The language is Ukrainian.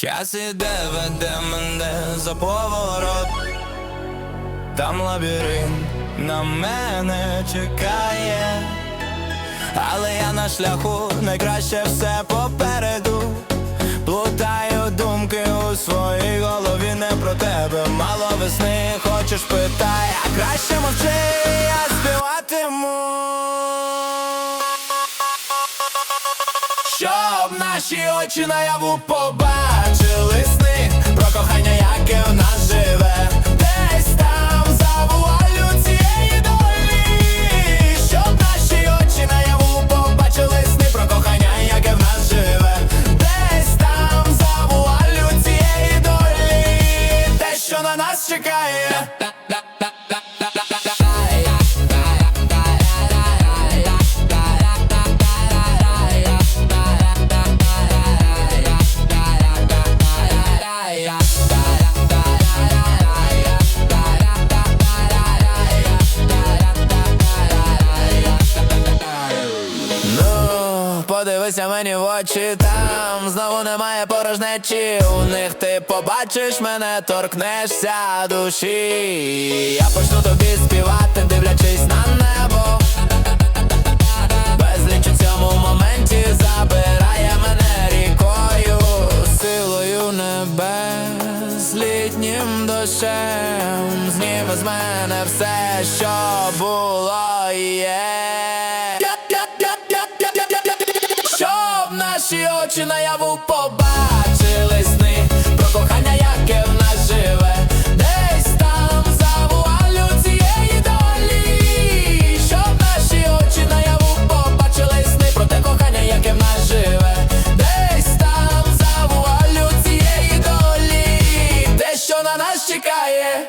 Час іде, веде мене за поворот, там лабіринт на мене чекає, але я на шляху, найкраще все попереду. Плутаю думки у своїй голові не про тебе. Мало весни, хочеш питай, а краще мовчи, я співатиму. Щоб наші очі наяву побачили чекає подивися мені в очі, там знову немає порожнечі. У них ти побачиш мене, торкнешся душі. Я почну тобі співати, дивлячись на небо. Безліч у цьому моменті забирає мене рікою, силою небес, літнім дощем, зніме з мене все, що було є. Наші очі наяву побачили сни. Про кохання, яке в нас живе. Десь там за цієї долі. Щоб наші очі наяву побачили сни. Про кохання, яке в Десь там за вуалю цієї долі. Те, що на нас чекає